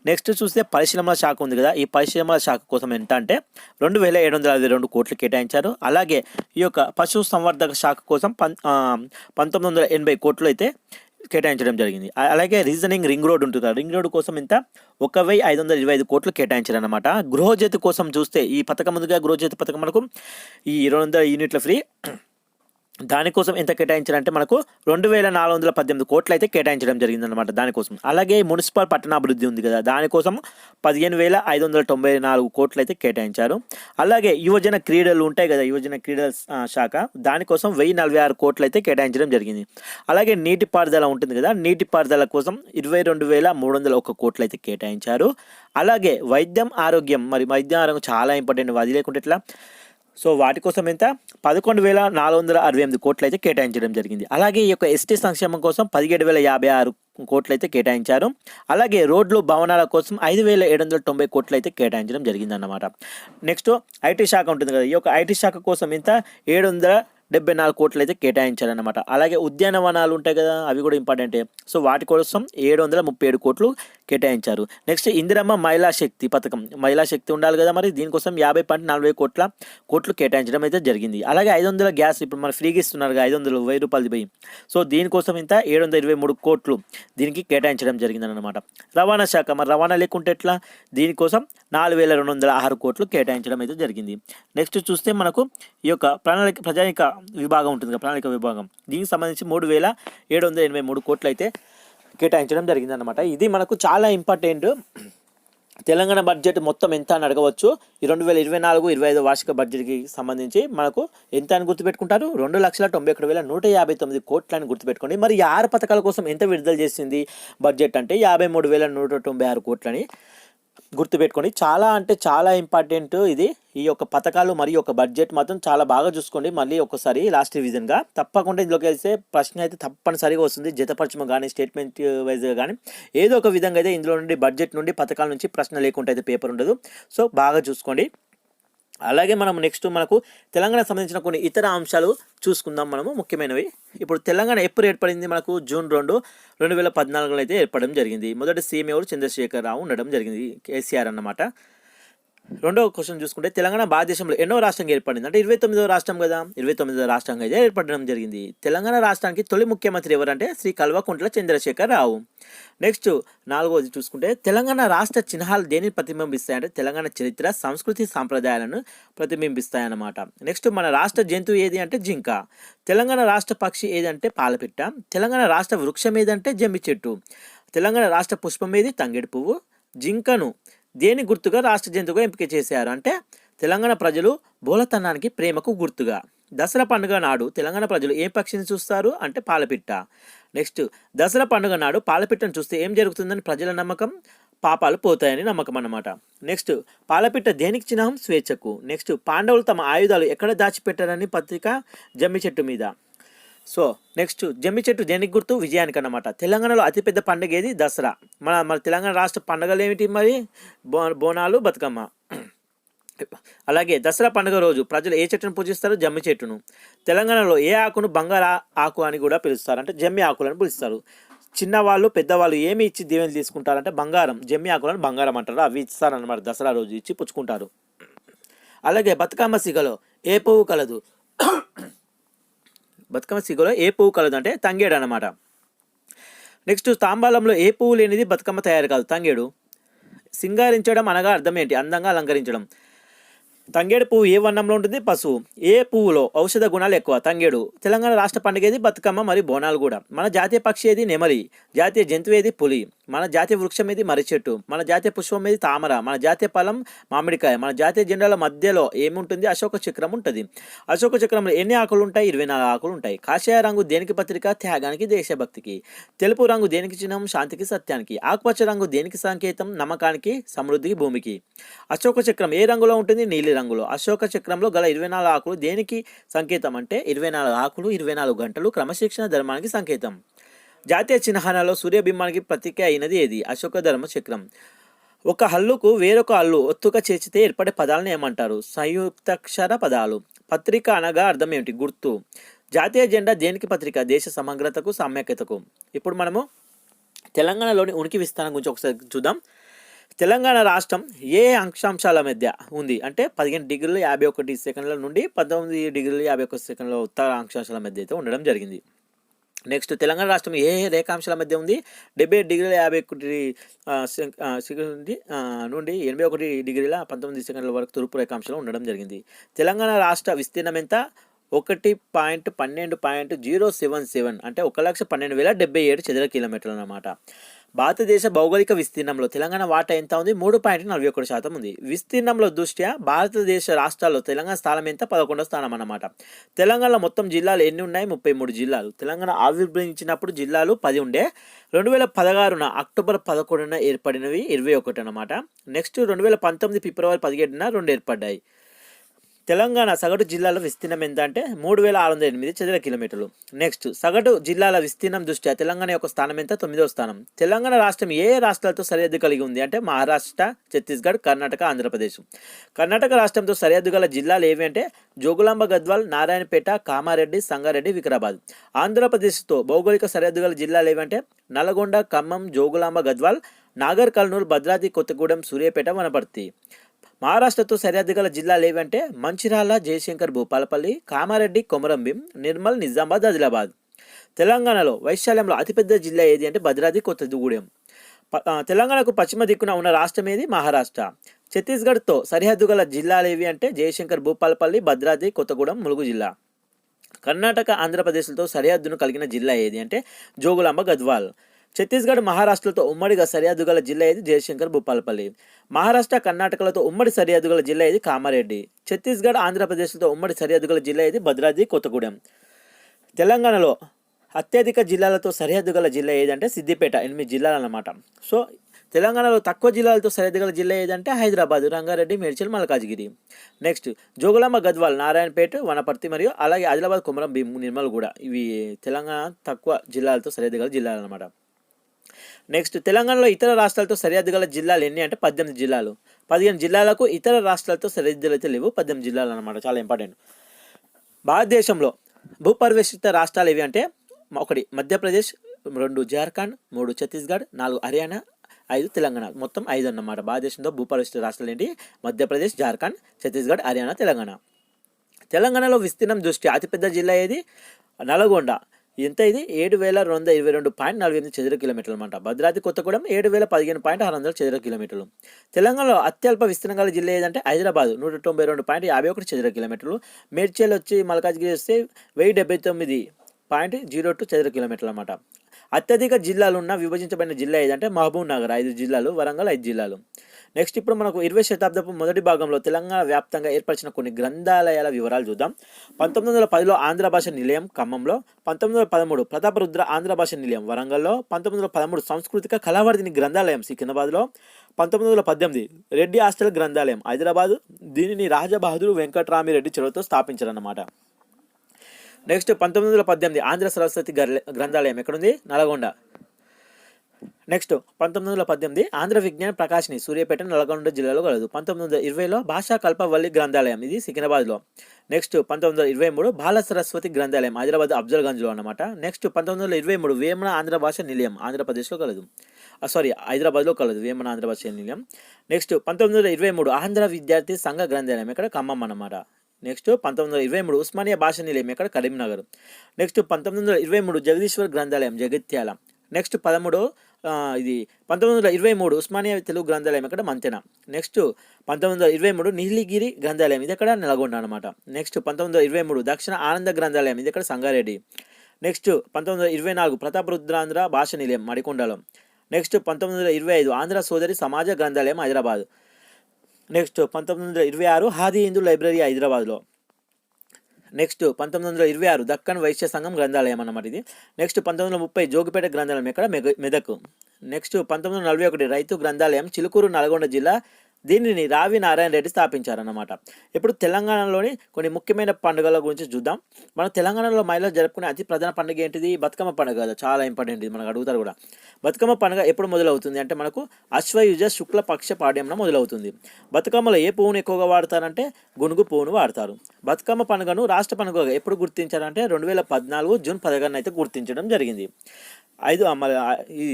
నెక్స్ట్ చూస్తే పరిశ్రమల శాఖ ఉంది కదా ఈ పరిశ్రమల శాఖ కోసం ఎంత అంటే రెండు వేల ఏడు వందల అరవై రెండు కోట్లు కేటాయించారు. అలాగే ఈ యొక్క పశు సంవర్ధక శాఖ కోసం పం పంతొమ్మిది వందల ఎనభై కోట్లు అయితే కేటాయించడం జరిగింది. అలాగే రీజనింగ్ రింగ్ రోడ్ ఉంటుంది. రింగ్ రోడ్ కోసం ఇంత ఒక వెయ్యి ఐదు వందల ఇరవై ఐదు కోట్లు కేటాయించారనమాట గృహజ్యోతి కోసం చూస్తే ఈ పథకం ముందుగా గృహజ్యోతి పథకం మనకు ఈ ఇరవై వందల యూనిట్ల ఫ్రీ దానికోసం ఎంత కేటాయించారంటే మనకు రెండు వేల నాలుగు వందల పద్దెనిమిది కోట్లు అయితే కేటాయించడం జరిగిందనమాట దానికోసం అలాగే మున్సిపల్ పట్టణాభివృద్ధి ఉంది కదా దానికోసం పదిహేను వేల ఐదు వందల తొంభై నాలుగు కోట్లు అయితే కేటాయించారు. అలాగే యువజన క్రీడలు ఉంటాయి కదా యువజన క్రీడల శాఖ దానికోసం వెయ్యి నలభై ఆరు కోట్లు అయితే కేటాయించడం జరిగింది. అలాగే నీటిపారుదల ఉంటుంది కదా నీటిపారుదల కోసం ఇరవై రెండు వేల మూడు వందల ఒక్క కోట్లు అయితే కేటాయించారు. అలాగే వైద్యం ఆరోగ్యం మరి వైద్యం ఆరోగ్యం చాలా ఇంపార్టెంట్ అది లేకుంటే ఇట్లా సో వాటి కోసం ఎంత? పదకొండు వేల నాలుగు వందల అరవై ఎనిమిది కోట్లు అయితే కేటాయించడం జరిగింది. అలాగే ఈ యొక్క ఎస్టీ సంక్షేమం కోసం పదిహేడు వేల యాభై ఆరు కోట్లు అయితే కేటాయించారు. అలాగే రోడ్లు భవనాల కోసం ఐదు వేల ఏడు వందల తొంభై కోట్లు అయితే కేటాయించడం జరిగిందన్నమాట. నెక్స్ట్ ఐటీ శాఖ ఉంటుంది కదా ఈ యొక్క ఐటీ శాఖ కోసం ఇంత ఏడు వందల డెబ్బై నాలుగు కోట్లు అయితే కేటాయించారన్నమాట. అలాగే ఉద్యానవనాలు ఉంటాయి కదా అవి కూడా ఇంపార్టెంటే. సో వాటి కోసం ఏడు వందల ముప్పై ఏడు కోట్లు కేటాయించారు. నెక్స్ట్ ఇందిరమ్మ మహిళా శక్తి పథకం. మహిళా శక్తి ఉండాలి కదా మరి? దీనికోసం యాభై పాయింట్ నలభై కోట్ల కోట్లు కేటాయించడం అయితే జరిగింది. అలాగే ఐదు వందల గ్యాస్ ఇప్పుడు మన ఫ్రీగా ఇస్తున్నారు ఐదు వందలు వెయ్యి రూపాయలు పోయి. సో దీనికోసం ఇంత ఏడు వందల ఇరవై మూడు కోట్లు దీనికి కేటాయించడం జరిగిందనమాట రవాణా శాఖ మరి రవాణా లేకుంటే ఎట్లా? దీనికోసం నాలుగు వేల రెండు వందల ఆరు కోట్లు కేటాయించడం అయితే జరిగింది. నెక్స్ట్ చూస్తే మనకు ఈ యొక్క ప్రణాళిక ప్రజానిక విభాగం ఉంటుంది కదా ప్రణాళిక విభాగం. దీనికి సంబంధించి మూడు వేల ఏడు వందల ఎనభై మూడు కోట్లు అయితే కేటాయించడం జరిగిందనమాట ఇది మనకు చాలా ఇంపార్టెంట్. తెలంగాణ బడ్జెట్ మొత్తం ఎంత అని అడగవచ్చు. ఈ రెండు వేల ఇరవై నాలుగు ఇరవై ఐదు వార్షిక బడ్జెట్కి సంబంధించి మనకు ఎంత అని గుర్తుపెట్టుకుంటారు? రెండు లక్షల తొంభై ఒకటి వేల నూట యాభై తొమ్మిది కోట్లని గుర్తుపెట్టుకోండి. మరి ఆరు పథకాల కోసం ఎంత విడుదల చేసింది బడ్జెట్ అంటే యాభై మూడు వేల నూట తొంభై ఆరు కోట్లని. గుర్తుపెట్టుకోండి. చాలా అంటే చాలా ఇంపార్టెంట్ ఇది. ఈ యొక్క పథకాలు మరియు ఒక బడ్జెట్ మాత్రం చాలా బాగా చూసుకోండి. మళ్ళీ ఒకసారి లాస్ట్ రివిజన్గా తప్పకుండా ఇందులోకి వెళ్తే ప్రశ్న అయితే తప్పనిసరిగా వస్తుంది. జతపరచము కానీ స్టేట్మెంట్ వైజ్గా కానీ ఏదో ఒక విధంగా అయితే ఇందులో నుండి బడ్జెట్ నుండి పథకాల నుంచి ప్రశ్న లేకుండా అయితే పేపర్ ఉండదు. సో బాగా చూసుకోండి. అలాగే మనం నెక్స్ట్ మనకు తెలంగాణకు సంబంధించిన కొన్ని ఇతర అంశాలు చూసుకుందాం మనము ముఖ్యమైనవి. ఇప్పుడు తెలంగాణ ఎప్పుడు ఏర్పడింది మనకు? జూన్ రెండు రెండు వేల పద్నాలుగులో అయితే ఏర్పడడం జరిగింది. మొదటి సీఎం ఎవరు? చంద్రశేఖర్ రావు ఉండడం జరిగింది. కేసీఆర్ అన్నమాట. రెండవ క్వశ్చన్ చూసుకుంటే తెలంగాణ భారతదేశంలో ఎన్నో రాష్ట్రంగా ఏర్పడింది? అంటే ఇరవై తొమ్మిదో రాష్ట్రం కదా? ఇరవై తొమ్మిదో రాష్ట్రంగా అయితే ఏర్పడడం జరిగింది. తెలంగాణ రాష్ట్రానికి తొలి ముఖ్యమంత్రి ఎవరంటే శ్రీ కల్వకుంట్ల చంద్రశేఖర్ రావు. నెక్స్ట్ నాలుగవది చూసుకుంటే తెలంగాణ రాష్ట్ర చిహ్నాలు దేనిని ప్రతిబింబిస్తాయంటే తెలంగాణ చరిత్ర సంస్కృతి సాంప్రదాయాలను ప్రతిబింబిస్తాయన్నమాట. నెక్స్ట్ మన రాష్ట్ర జంతువు ఏది అంటే జింక. తెలంగాణ రాష్ట్ర పక్షి ఏదంటే పాలపిట్ట. తెలంగాణ రాష్ట్ర వృక్షం ఏదంటే జమ్మి చెట్టు. తెలంగాణ రాష్ట్ర పుష్పం ఏది? తంగేడు పువ్వు. జింకను దేని గుర్తుగా రాష్ట్ర జంతువుగా ఎంపిక చేశారు? అంటే తెలంగాణ ప్రజలు బోలతనానికి ప్రేమకు గుర్తుగా. దసరా పండుగ నాడు తెలంగాణ ప్రజలు ఏ పక్షిని చూస్తారు? అంటే పాలపిట్ట. నెక్స్ట్ దసరా పండుగ నాడు పాలపిట్టను చూస్తే ఏం జరుగుతుందని ప్రజల నమ్మకం? పాపాలు పోతాయని నమ్మకం అన్నమాట. నెక్స్ట్ పాలపిట్ట దేనికి చిహ్నం? స్వేచ్ఛకు. నెక్స్ట్ పాండవులు తమ ఆయుధాలు ఎక్కడ దాచిపెట్టారని పత్రిక? జమ్మి చెట్టు మీద. సో నెక్స్ట్ జమ్మి చెట్టు దేనికి గుర్తు? విజయానికి అన్నమాట తెలంగాణలో అతిపెద్ద పండుగ ఏది దసరా. మన మన తెలంగాణ రాష్ట్ర పండుగలు ఏమిటి మరి? బో బోనాలు బతుకమ్మ. అలాగే దసరా పండుగ రోజు ప్రజలు ఏ చెట్టును పూజిస్తారు? జమ్మి చెట్టును. తెలంగాణలో ఏ ఆకును బంగారు ఆకు అని కూడా పిలుస్తారు. అంటే జమ్మి ఆకులను పిలుస్తారు. చిన్నవాళ్ళు పెద్దవాళ్ళు ఏమి ఇచ్చి దీవెనలు తీసుకుంటారంటే బంగారం. జమ్మి ఆకులను బంగారం అంటారు. అవి ఇస్తారన్నమాట. దసరా రోజు ఇచ్చి పుచ్చుకుంటారు. అలాగే బతుకమ్మ సిగలో ఏ పువ్వు కలదు? బతుకమ్మ సిగ్గులో ఏ పువ్వు కలదు అంటే తంగేడు అనమాట నెక్స్ట్ తాంబాలంలో ఏ పువ్వు లేనిది బతుకమ్మ తయారు కాదు. తంగేడు. సింగారించడం అనగా అర్థం ఏంటి? అందంగా అలంకరించడం. తంగేడు పువ్వు ఏ వర్ణంలో ఉంటుంది? పసుపు ఏ పువ్వులో? ఔషధ గుణాలు ఎక్కువ. తంగేడు. తెలంగాణ రాష్ట్ర పండుగ ఏది? బతుకమ్మ మరియు బోనాలు కూడా. మన జాతీయ పక్షి ఏది? నెమలి. జాతీయ జంతువు ఏది? పులి. మన జాతీయ వృక్షం మీద మర్రి చెట్టు మన జాతీయ పుష్పం మీద తామర మన జాతీయ ఫలం మామిడికాయ మన జాతీయ జెండాల మధ్యలో ఏముంటుంది? అశోక చక్రం ఉంటుంది. అశోక చక్రంలో ఎన్ని ఆకులు ఉంటాయి? ఇరవై నాలుగు ఆకులు ఉంటాయి. కాషాయ రంగు దేనికి పత్రిక? త్యాగానికి దేశభక్తికి. తెలుపు రంగు దేనికి చిహ్నం? శాంతికి సత్యానికి. ఆకుపచ్చ రంగు దేనికి సంకేతం? నమ్మకానికి సమృద్ధికి భూమికి. అశోక చక్రం ఏ రంగులో ఉంటుంది? నీలి రంగులో. అశోక చక్రంలో గల ఇరవై నాలుగు ఆకులు దేనికి సంకేతం అంటే ఇరవై నాలుగు ఆకులు ఇరవై నాలుగు గంటలు క్రమశిక్షణ ధర్మానికి సంకేతం. జాతీయ చిహ్నాలలో సూర్యబింబానికి ప్రతీక అయినది ఏది? అశోక ధర్మ చక్రం. ఒక హల్లుకు వేరొక హల్లు ఒత్తుగా చేర్చితే ఏర్పడే పదాలను ఏమంటారు? సంయుక్తాక్షర పదాలు. పత్రిక అనగా అర్థం ఏమిటి? గుర్తు. జాతీయ జెండా దేనికి పత్రిక? దేశ సమగ్రతకు సమైక్యతకు ఇప్పుడు మనము తెలంగాణలోని ఉనికి విస్తారం గురించి ఒకసారి చూద్దాం. తెలంగాణ రాష్ట్రం ఏ అంశాంశాల మధ్య ఉంది? అంటే పదిహేను డిగ్రీలు యాభై ఒకటి సెకండ్ల నుండి పంతొమ్మిది డిగ్రీలు యాభై ఒక సెకండ్ల ఉత్తర అంశాంశాల మధ్య అయితే ఉండడం జరిగింది. నెక్స్ట్ తెలంగాణ రాష్ట్రం ఏ రేఖాంశాల మధ్య ఉంది? డెబ్బై డిగ్రీల యాభై ఒకటి సెకండ్ నుండి నుండి ఎనభై ఒకటి డిగ్రీల పంతొమ్మిది సెకండ్ల వరకు తూర్పు రేఖాంశంలో ఉండడం జరిగింది. తెలంగాణ రాష్ట్ర విస్తీర్ణం ఎంత? ఒకటి పాయింట్ పన్నెండు పాయింట్ జీరో సెవెన్ సెవెన్ అంటే ఒక లక్ష పన్నెండు వేల డెబ్బై ఏడు చదర కిలోమీటర్లు అన్నమాట. భారతదేశ భౌగోళిక విస్తీర్ణంలో తెలంగాణ వాటా ఎంత ఉంది? మూడు పాయింట్ నలభై ఒకటి శాతం ఉంది. విస్తీర్ణంలో దృష్ట్యా భారతదేశ రాష్ట్రాల్లో తెలంగాణ స్థానం ఎంత? పదకొండో స్థానం అన్నమాట. తెలంగాణలో మొత్తం జిల్లాలు ఎన్ని ఉన్నాయి? ముప్పై మూడు జిల్లాలు. తెలంగాణ ఆవిర్భవించినప్పుడు జిల్లాలు పది ఉండే. రెండు వేల పదహారున అక్టోబర్ పదకొండున ఏర్పడినవి ఇరవై ఒకటి అనమాట నెక్స్ట్ రెండు వేల పంతొమ్మిది ఫిబ్రవరి పదిహేడున రెండు ఏర్పడ్డాయి. తెలంగాణ సగటు జిల్లాల విస్తీర్ణం ఎంత అంటే మూడు వేల ఆరు వందల ఎనిమిది చదర కిలోమీటర్లు. నెక్స్ట్ సగటు జిల్లాల విస్తీర్ణం దృష్ట్యా తెలంగాణ యొక్క స్థానం ఎంత? తొమ్మిదో స్థానం. తెలంగాణ రాష్ట్రం ఏ రాష్ట్రాలతో సరిహద్దు కలిగి ఉంది అంటే మహారాష్ట్ర ఛత్తీస్గఢ్ కర్ణాటక ఆంధ్రప్రదేశ్. కర్ణాటక రాష్ట్రంతో సరిహద్దు గల జిల్లాలు ఏవి అంటే జోగులాంబ గద్వాల్ నారాయణపేట కామారెడ్డి సంగారెడ్డి వికారాబాద్. ఆంధ్రప్రదేశ్తో భౌగోళిక సరిహద్దు గల జిల్లాలు ఏవంటే నల్గొండ ఖమ్మం జోగులాంబ గద్వాల్ నాగర్ కర్నూలు భద్రాద్రి కొత్తగూడెం సూర్యాపేట వనపర్తి. మహారాష్ట్రతో సరిహద్దు గల జిల్లాలు ఏవంటే మంచిర్యాల జయశంకర్ భూపాలపల్లి కామారెడ్డి కొమరంభీం నిర్మల్ నిజామాబాద్ ఆదిలాబాద్. తెలంగాణలో వైశాల్యంలో అతిపెద్ద జిల్లా ఏది అంటే భద్రాద్రి కొత్తగూడెం. ప- తెలంగాణకు పశ్చిమ దిక్కున ఉన్న రాష్ట్రం ఏది? మహారాష్ట్ర. ఛత్తీస్గఢ్తో సరిహద్దు గల జిల్లాలు ఏవి అంటే జయశంకర్ భూపాలపల్లి భద్రాద్రి కొత్తగూడెం ములుగు జిల్లా. కర్ణాటక ఆంధ్రప్రదేశ్లతో సరిహద్దును కలిగిన జిల్లా ఏది అంటే జోగులాంబ గద్వాల్. ఛత్తీస్గఢ్ మహారాష్ట్రలతో ఉమ్మడిగా సరిహద్దు గల జిల్లా ఏది? జయశంకర్ భూపాలపల్లి. మహారాష్ట్ర కర్ణాటకలతో ఉమ్మడి సరిహద్దు గల జిల్లా ఏది? కామారెడ్డి. ఛత్తీస్గఢ్ ఆంధ్రప్రదేశ్లతో ఉమ్మడి సరిహద్దు గల జిల్లా ఏది? భద్రాద్రి కొత్తగూడెం. తెలంగాణలో అత్యధిక జిల్లాలతో సరిహద్దు గల జిల్లా ఏదంటే సిద్దిపేట ఎనిమిది జిల్లాలు అన్నమాట సో తెలంగాణలో తక్కువ జిల్లాలతో సరిహద్దు గల జిల్లా ఏదంటే హైదరాబాద్ రంగారెడ్డి మేడ్చల్ మల్కాజ్గిరి. నెక్స్ట్ జోగులాంబ గద్వాల్ నారాయణపేట వనపర్తి మరియు అలాగే ఆదిలాబాద్ కుమరం భీమ్ నిర్మల్ కూడా ఇవి తెలంగాణ తక్కువ జిల్లాలతో సరిహద్దు గల జిల్లాలు అన్నమాట నెక్స్ట్ తెలంగాణలో ఇతర రాష్ట్రాలతో సరిహద్దు గల జిల్లాలు ఎన్ని అంటే పద్దెనిమిది జిల్లాలు. పదిహేను జిల్లాలకు ఇతర రాష్ట్రాలతో సరిహద్దులు అయితే లేవు పద్దెనిమిది జిల్లాలు అనమాట చాలా ఇంపార్టెంట్ భారతదేశంలో భూపరివేషిత రాష్ట్రాలు ఏవి అంటే ఒకటి మధ్యప్రదేశ్ రెండు జార్ఖండ్ మూడు ఛత్తీస్గఢ్ నాలుగు హర్యానా ఐదు తెలంగాణ మొత్తం ఐదు అన్నమాట. భారతదేశంలో భూపరివేషిత రాష్ట్రాలు ఏంటి? మధ్యప్రదేశ్ జార్ఖండ్ ఛత్తీస్గఢ్ హర్యానా తెలంగాణ. తెలంగాణలో విస్తీర్ణం దృష్టి అతిపెద్ద జిల్లా ఏది? నల్గొండ. ఎంత ఇది ఏడు వేల రెండు వందల ఇరవై రెండు పాయింట్ నలభై ఎనిమిది చదర కిలోమీటర్లు అనమాట భద్రాద్రి కొత్తగూడెం ఏడు వేల పదిహేను పాయింట్ ఆరు వందల చదర కిలోమీటర్లు. తెలంగాణలో అత్యల్ప విస్తీర్ణం గల జిల్లా ఏదంటే హైదరాబాద్ నూట తొంభై రెండు పాయింట్ యాభై ఒకటి చదర కిలోమీటర్లు. మేడ్చల్ వచ్చి మల్కాజ్గిరి వస్తే వెయ్యి డెబ్బై తొమ్మిది పాయింట్ జీరో టూ చదర కిలోమీటర్లు అనమాట అత్యధిక జిల్లాలు ఉన్న విభజించబడిన జిల్లా ఏదంటే మహబూబ్ నగర్ ఐదు జిల్లాలు వరంగల్ ఐదు జిల్లాలు. నెక్స్ట్ ఇప్పుడు మనకు ఇరవై శతాబ్దపు మొదటి భాగంలో తెలంగాణ వ్యాప్తంగా ఏర్పరిచిన కొన్ని గ్రంథాలయాల వివరాలు చూద్దాం. పంతొమ్మిది వందల పదిలో ఆంధ్ర భాష నిలయం ఖమ్మంలో పంతొమ్మిది వందల పదమూడు ప్రతాపరుద్ర ఆంధ్ర భాష నిలయం వరంగల్లో పంతొమ్మిది వందల పదమూడు సాంస్కృతిక కళావర్ధిని గ్రంథాలయం సికింద్రాబాద్లో పంతొమ్మిది వందల పద్దెనిమిది రెడ్డి హాస్టల్ గ్రంథాలయం హైదరాబాద్ దీనిని రాజబహదూర్ వెంకట్రామిరెడ్డి చెరువుతో స్థాపించారన్నమాట. నెక్స్ట్ పంతొమ్మిది వందల పద్దెనిమిది ఆంధ్ర సరస్వతి గర్ల- గ్రంథాలయం ఎక్కడుంది? నల్గొండ. నెక్స్ట్ పంతొమ్మిది వందల పద్దెనిమిది ఆంధ్ర విజ్ఞాన ప్రకాశిని సూర్యాపేట నల్గొండ జిల్లాలో కలదు. పంతొమ్మిది వందల ఇరవైలో భాషా కల్పవల్లి గ్రంథాలయం ఇది సికింద్రాబాద్లో. నెక్స్ట్ పంతొమ్మిది వందల ఇరవై మూడు బాల సరస్వతి గ్రంథాలయం హైదరాబాద్ అఫ్జల్గంజ్లో అనమాట నెక్స్ట్ పంతొమ్మిది వందల ఇరవై మూడు వేమన ఆంధ్ర భాష నిలయం ఆంధ్రప్రదేశ్లో కలదు. సారీ హైదరాబాద్లో కలదు వేమన ఆంధ్ర భాష నిలయం. నెక్స్ట్ పంతొమ్మిది వందల ఇరవై మూడు ఆంధ్ర విద్యార్థి సంఘ గ్రంథాలయం ఇక్కడ ఖమ్మం అన్నమాట. నెక్స్ట్ పంతొమ్మిది వందల ఇరవై మూడు ఉస్మానియా భాష నిలయం ఇక్కడ కరీంనగర్. నెక్స్ట్ పంతొమ్మిది వందల ఇరవై మూడు జగదీశ్వర్ గ్రంథాలయం జగిత్యాల. నెక్స్ట్ పదమూడు ఇది పంతొమ్మిది వందల ఇరవై మూడు ఉస్మానియా తెలుగు గ్రంథాలయం ఇక్కడ మంతెన. నెక్స్ట్ పంతొమ్మిది వందల ఇరవై మూడు నీలిగిరి గ్రంథాలయం. ఇది ఇక్కడ నల్గొండ అనమాట నెక్స్ట్ పంతొమ్మిది వందల ఇరవై మూడు దక్షిణ ఆనంద గ్రంథాలయం. ఇది ఇక్కడ సంగారెడ్డి. నెక్స్ట్ పంతొమ్మిది వందల ఇరవై నాలుగు ప్రతాప్ రుద్రాంధ్ర భాష నిలయం మడికొండలం. నెక్స్ట్ పంతొమ్మిది వందల ఇరవై ఐదు ఆంధ్ర సోదరి సమాజ గ్రంథాలయం హైదరాబాద్. నెక్స్ట్ పంతొమ్మిది వందల ఇరవై ఆరు హాది హిందూ లైబ్రరీ హైదరాబాద్లో. నెక్స్ట్ పంతొమ్మిది వందల ఇరవై ఆరు దక్కన్ వైశ్య సంఘం గ్రంథాలయం అన్నమాట ఇది. నెక్స్ట్ పంతొమ్మిది వందల ముప్పై జోగిపేట గ్రంథాలయం ఇక్కడ మెగ మెదక్. నెక్స్ట్ పంతొమ్మిది వందల నలభై ఒకటి రైతు గ్రంథాలయం చిలుకూరు నల్గొండ జిల్లా దీనిని రావి నారాయణ రెడ్డి స్థాపించారన్నమాట. ఇప్పుడు తెలంగాణలోని కొన్ని ముఖ్యమైన పండుగల గురించి చూద్దాం. మన తెలంగాణలో మహిళలు జరుపుకునే అతి ప్రధాన పండుగ ఏంటిది? బతుకమ్మ పండుగ కదా చాలా ఇంపార్టెంట్ ఇది మనకు అడుగుతారు కూడా. బతుకమ్మ పండుగ ఎప్పుడు మొదలవుతుంది? అంటే మనకు అశ్వయుజ శుక్ల పక్ష పాడ్యంలో మొదలవుతుంది. బతుకమ్మలో ఏ పువ్వును ఎక్కువగా వాడతారంటే గునుగు పువ్వును వాడతారు. బతుకమ్మ పండుగను రాష్ట్ర పండుగగా ఎప్పుడు గుర్తించారంటే రెండు వేల పద్నాలుగు జూన్ పదహారున అయితే గుర్తించడం జరిగింది. ఐదు అమ్మ ఈ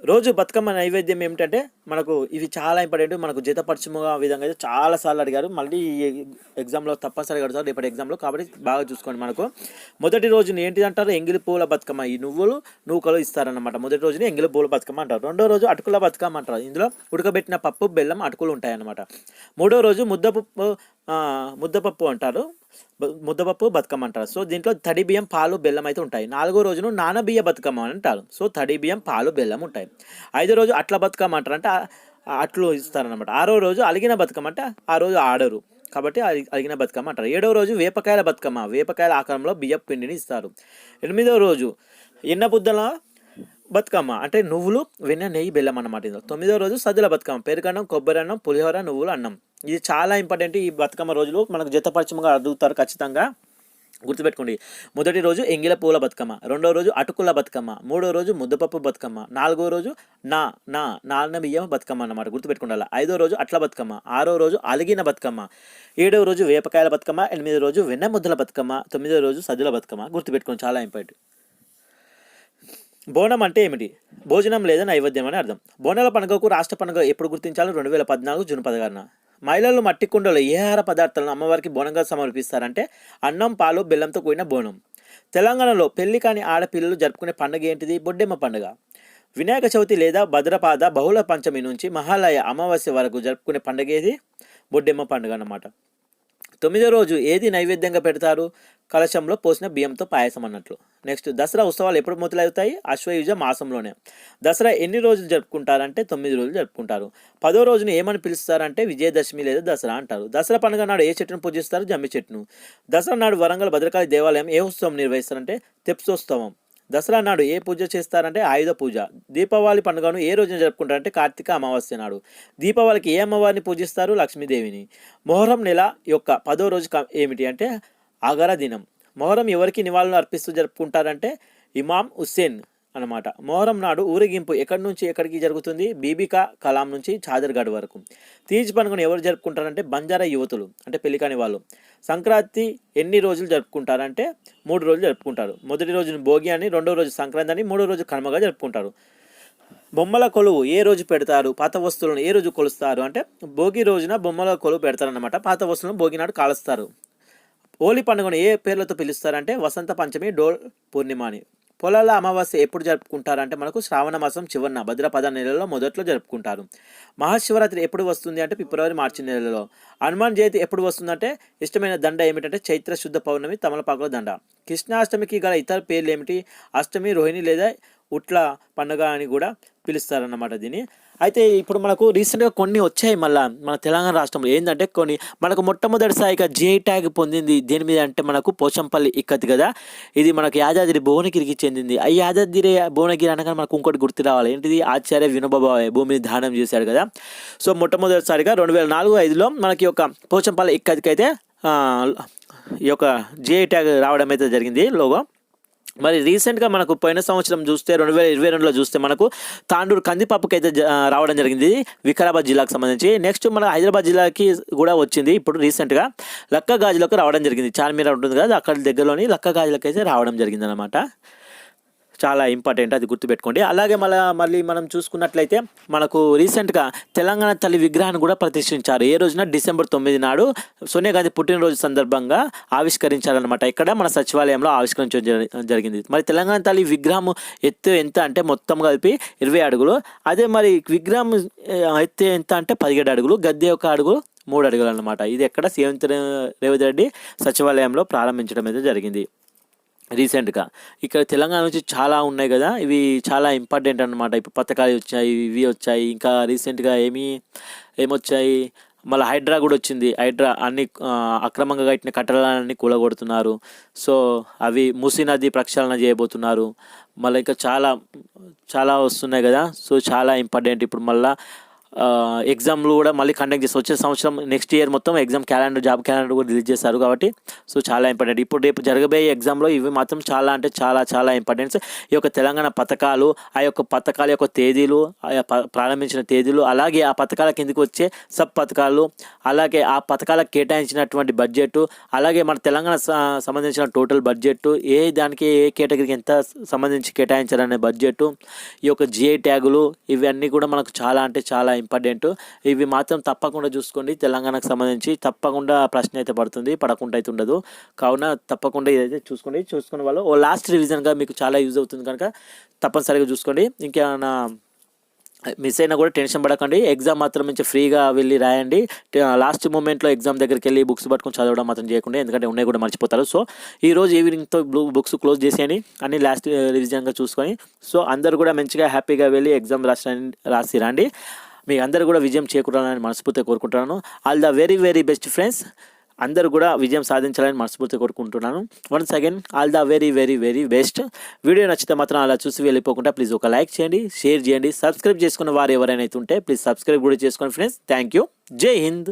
రోజు బతుకమ్మ నైవేద్యం ఏమిటంటే మనకు ఇవి చాలా ఇంపార్టెంట్ మనకు జీతపరచముగా విధంగా అయితే చాలా సార్లు అడిగారు. మళ్ళీ ఈ ఎగ్జామ్లో తప్పనిసరిగా అడుగుతారు రేపటి ఎగ్జామ్లో కాబట్టి బాగా చూసుకోండి మనకు. మొదటి రోజుని ఏంటి అంటారు ఎంగిలి పూల బతుకమ్మ. ఈ నువ్వులు నూకలు ఇస్తారన్నమాట. మొదటి రోజుని ఎంగిలి పూల బతుకమ్మ అంటారు. రెండో రోజు అటుకుల బతుకమ్మ అంటారు. ఇందులో ఉడకబెట్టిన పప్పు బెల్లం అటుకులు ఉంటాయన్నమాట. మూడో రోజు ముద్దపప్పు ముద్దపప్పు అంటారు. ముద్దపప్పు బతుకమ్మ అంటారు సో దీంట్లో తడి బియ్యం పాలు బెల్లం అయితే ఉంటాయి. నాలుగో రోజును నానబియ్య బతుకమ్మ అని అంటారు. సో తడి బియ్యం పాలు బెల్లం ఉంటాయి. ఐదో రోజు అట్ల బతుకమ్మ అంటారు అంటే అట్లు ఇస్తారనమాట ఆరో రోజు అలిగిన బతుకమ్మ అంటే ఆ రోజు ఆడరు. కాబట్టి అలిగిన బతుకమ్మ అంటారు. ఏడవ రోజు వేపకాయల బతుకమ్మ. వేపకాయల ఆకారంలో బియ్యం పిండిని ఇస్తారు. ఎనిమిదవ రోజు ఎన్నబుద్దల బతుకమ్మ. అంటే నువ్వులు వెన్న నెయ్యి బెల్లం అన్నమాట ఇందులో. తొమ్మిదో రోజు సద్దుల బతుకమ్మ. పెరుగన్నం కొబ్బరి అన్నం పులిహోర నువ్వులు అన్నం. ఇది చాలా ఇంపార్టెంట్ ఈ బతుకమ్మ రోజులు. మనకు జతపరిచయంగా అడుగుతారు ఖచ్చితంగా. గుర్తుపెట్టుకోండి. మొదటి రోజు ఎంగిల పూల బతుకమ్మ. రెండో రోజు అటుకుల బతుకమ్మ. మూడో రోజు ముద్దపప్పు బతుకమ్మ. నాలుగో రోజు నా నా నాన్న బియ్యం బతుకమ్మ అన్నమాట గుర్తుపెట్టుకుండాలి ఐదో రోజు అట్ల బతుకమ్మ. ఆరో రోజు అలిగిన బతుకమ్మ. ఏడవ రోజు వేపకాయల బతుకమ్మ. ఎనిమిదో రోజు వెన్న ముద్దల బతుకమ్మ. తొమ్మిదో రోజు సజ్జల బతుకమ్మ. గుర్తుపెట్టుకోండి. చాలా ఇంపార్టెంట్. బోనం అంటే ఏమిటి? భోజనం లేదా నైవేద్యం అని అర్థం. బోనాల పండుగకు రాష్ట్ర పండుగ ఎప్పుడు గుర్తించాలో రెండు వేల పద్నాలుగు జూన్ పదహారున. మహిళలు మట్టి కుండలో ఏ ఆహార పదార్థాలను అమ్మవారికి బోనంగా సమర్పిస్తారంటే అన్నం పాలు బెల్లంతో కూడిన బోనం. తెలంగాణలో పెళ్ళి కాని ఆడపిల్లలు జరుపుకునే పండుగ ఏంటిది? బొడ్డెమ్మ పండుగ. వినాయక చవితి లేదా భద్రపాద బహుళ పంచమి నుంచి మహాలయ అమావాస్య వరకు జరుపుకునే పండుగ ఏది? బొడ్డెమ్మ పండుగ అన్నమాట. తొమ్మిదో రోజు ఏది నైవేద్యంగా పెడతారు? కలశంలో పోసిన బియ్యంతో పాయసం అన్నట్లు. నెక్స్ట్ దసరా ఉత్సవాలు ఎప్పుడు మొదలవుతాయి? అశ్వయుజ మాసంలోనే. దసరా ఎన్ని రోజులు జరుపుకుంటారంటే తొమ్మిది రోజులు జరుపుకుంటారు. పదో రోజున ఏమని పిలుస్తారంటే విజయదశమి లేదా దసరా అంటారు. దసరా పండుగ నాడు ఏ చెట్టును పూజిస్తారు? జమ్మి చెట్టును. దసరా నాడు వరంగల్ భద్రకాళి దేవాలయం ఏ ఉత్సవం నిర్వహిస్తారంటే తెప్సోత్సవం. దసరా నాడు ఏ పూజ చేస్తారంటే ఆయుధ పూజ. దీపావళి పండుగను ఏ రోజున జరుపుకుంటారంటే కార్తీక అమావాస్య నాడు. దీపావళికి ఏ అమ్మవారిని పూజిస్తారు? లక్ష్మీదేవిని. మొహరం నెల యొక్క పదో రోజు క- ఏమిటి అంటే అగర దినం. మొహరం ఎవరికి నివాళులు అర్పిస్తూ జరుపుకుంటారంటే ఇమాం హుస్సేన్. అన్నమాట. మొహరం నాడు ఊరేగింపు ఎక్కడి నుంచి ఎక్కడికి జరుగుతుంది? బీబికా కలాం నుంచి చాదర్గఢ్ వరకు. తీజ్ పండుగను ఎవరు జరుపుకుంటారంటే బంజారా యువతులు అంటే పెళ్ళికాని వాళ్ళు. సంక్రాంతి ఎన్ని రోజులు జరుపుకుంటారంటే మూడు రోజులు జరుపుకుంటారు. మొదటి రోజున భోగి అని రెండో రోజు సంక్రాంతి అని మూడో రోజు కనుమగా జరుపుకుంటారు. బొమ్మల కొలువు ఏ రోజు పెడతారు? పాత వస్తువులను ఏ రోజు కొలుస్తారు? అంటే భోగి రోజున బొమ్మల కొలువు పెడతారనమాట పాత వస్తువులను భోగి నాడు కాలుస్తారు. హోలీ పండుగను ఏ పేర్లతో పిలుస్తారంటే వసంత పంచమి డోల్ పూర్ణిమ అని. పొలాల అమావాస్య ఎప్పుడు జరుపుకుంటారంటే మనకు శ్రావణ మాసం చివరిన భద్రపద నెలలో మొదట్లో జరుపుకుంటారు. మహాశివరాత్రి ఎప్పుడు వస్తుంది అంటే ఫిబ్రవరి మార్చి నెలలో. హనుమాన్ జయంతి ఎప్పుడు వస్తుందంటే ఇష్టమైన దండ ఏమిటంటే చైత్ర శుద్ధ పౌర్ణమి తమలపాకుల దండ. కృష్ణాష్టమికి గల ఇతర పేర్లు ఏమిటి? అష్టమి రోహిణి లేదా ఉట్ల పండుగ అని కూడా పిలుస్తారన్నమాట దీన్ని. అయితే ఇప్పుడు మనకు రీసెంట్గా కొన్ని వచ్చాయి మళ్ళా మన తెలంగాణ రాష్ట్రంలో. ఏంటంటే కొన్ని మనకు మొట్టమొదటిసారిగా జిఐ ట్యాగ్ పొందింది దేని మీద అంటే మనకు పోచంపల్లి ఇక్కత్ కదా. ఇది మనకు యాదాద్రి భువనగిరికి చెందింది. ఆ యాదాద్రి భువనగిరి అనగానే మనకు ఇంకోటి గుర్తు రావాలి. ఏంటిది? ఆచార్య వినోబాబాయ్ భూమిని దానం చేశాడు కదా. సో మొట్టమొదటిసారిగా రెండు వేల నాలుగు ఐదులో మనకి ఒక పోచంపల్లి ఇక్కత్కి అయితే ఈ యొక్క జిఐ ట్యాగ్ రావడం అయితే జరిగింది లోగో. మరి రీసెంట్గా మనకు పోయిన సంవత్సరం చూస్తే రెండు వేల ఇరవై రెండులో చూస్తే మనకు తాండూరు కందిపప్పుకి అయితే జ- రావడం జరిగింది వికారాబాద్ జిల్లాకు సంబంధించి. నెక్స్ట్ మన హైదరాబాద్ జిల్లాకి కూడా వచ్చింది ఇప్పుడు రీసెంట్గా లక్క గాజులకు రావడం జరిగింది. చార్మీర ఉంటుంది కదా అక్కడ దగ్గరలోని లక్క గాజులకు అయితే రావడం జరిగింది అనమాట చాలా ఇంపార్టెంట్ అది గుర్తుపెట్టుకోండి. అలాగే మళ్ళీ మళ్ళీ మనం చూసుకున్నట్లయితే మనకు రీసెంట్గా తెలంగాణ తల్లి విగ్రహాన్ని కూడా ప్రతిష్ఠించారు. ఏ రోజున? డిసెంబర్ తొమ్మిది నాడు. సోనియా గాంధీ పుట్టినరోజు సందర్భంగా ఆవిష్కరించారనమాట ఇక్కడ మన సచివాలయంలో ఆవిష్కరించడం జరిగింది. మరి తెలంగాణ తల్లి విగ్రహం ఎత్తు ఎంత అంటే మొత్తం కలిపి ఇరవై అడుగులు. అదే మరి విగ్రహం ఎత్తు ఎంత అంటే పదిహేడు అడుగులు. గద్దె ఒక అడుగు మూడు అడుగులు అనమాట ఇది ఎక్కడ? సీఎం రేవంత్ రెడ్డి సచివాలయంలో ప్రారంభించడం అయితే జరిగింది. రీసెంట్గా. ఇక్కడ తెలంగాణ నుంచి చాలా ఉన్నాయి కదా ఇవి చాలా ఇంపార్టెంట్ అన్నమాట. ఇప్పుడు పథకాలు వచ్చాయి ఇవి వచ్చాయి ఇంకా రీసెంట్గా ఏమి ఏమొచ్చాయి? మళ్ళీ హైడ్రా కూడా వచ్చింది. హైడ్రా అన్ని అక్రమంగా కట్టిన కట్టడాలన్నీ కూలగొడుతున్నారు. సో అవి మూసీ నది ప్రక్షాళన చేయబోతున్నారు. మళ్ళీ ఇంకా చాలా చాలా వస్తున్నాయి కదా. సో చాలా ఇంపార్టెంట్. ఇప్పుడు మళ్ళీ ఎగ్జామ్లు కూడా మళ్ళీ కండక్ట్ చేస్తారు వచ్చే సంవత్సరం నెక్స్ట్ ఇయర్ మొత్తం ఎగ్జామ్ క్యాలెండర్ జాబ్ క్యాలెండర్ కూడా రిలీజ్ చేస్తారు కాబట్టి సో చాలా ఇంపార్టెంట్ ఇప్పుడు రేపు జరగబోయే ఎగ్జామ్లో ఇవి మాత్రం చాలా అంటే చాలా చాలా ఇంపార్టెన్స్ ఈ యొక్క తెలంగాణ పథకాలు ఆ యొక్క పథకాల యొక్క తేదీలు ఆ ప- ప్రారంభించిన తేదీలు అలాగే ఆ పథకాల కిందకి వచ్చే సబ్ పథకాలు అలాగే ఆ పథకాలకు కేటాయించినటువంటి బడ్జెట్ అలాగే మన తెలంగాణ సంబంధించిన టోటల్ బడ్జెట్ ఏ దానికి ఏ కేటగిరీకి ఎంత సంబంధించి కేటాయించారనే బడ్జెట్ ఈ యొక్క జిఐ ట్యాగులు ఇవన్నీ కూడా మనకు చాలా అంటే చాలా ఇంపార్టెంట్. ఇవి మాత్రం తప్పకుండా చూసుకోండి. తెలంగాణకు సంబంధించి తప్పకుండా ప్రశ్న అయితే పడుతుంది. పడకుండా అయితే ఉండదు. కావున తప్పకుండా ఇదైతే చూసుకోండి. చూసుకునే వాళ్ళు ఓ లాస్ట్ రివిజన్గా మీకు చాలా యూజ్ అవుతుంది కనుక తప్పనిసరిగా చూసుకోండి. ఇంకేమైనా మిస్ అయినా కూడా టెన్షన్ పడకండి. ఎగ్జామ్ మాత్రం నుంచి ఫ్రీగా వెళ్ళి రాయండి. లాస్ట్ మూమెంట్లో ఎగ్జామ్ దగ్గరికి వెళ్ళి బుక్స్ పట్టుకొని చదవడం మాత్రం చేయకుండా ఎందుకంటే ఉన్నాయి కూడా మర్చిపోతారు. సో ఈ రోజు ఈవినింగ్తో బుక్స్ క్లోజ్ చేసేయండి. అన్ని లాస్ట్ రివిజన్గా చూసుకొని. సో అందరు కూడా మంచిగా హ్యాపీగా వెళ్ళి ఎగ్జామ్ రాసి రాసి రండి. మీ అందరూ కూడా విజయం చేకూరాలని మనస్ఫూర్తిగా కోరుకుంటున్నాను. All the very very best friends అందరూ కూడా విజయం సాధించాలని మనస్ఫూర్తిగా కోరుకుంటున్నాను. Once again all the very very very best video నచ్చితే మాత్రం అలా చూసి వెళ్ళిపోకుండా ప్లీజ్ ఒక లైక్ చేయండి షేర్ చేయండి సబ్స్క్రైబ్ చేసుకున్న వారు ఎవరైనా అయితే ఉంటే ప్లీజ్ సబ్స్క్రైబ్ కూడా చేసుకోండి ఫ్రెండ్స్ థ్యాంక్ యూ జై హింద్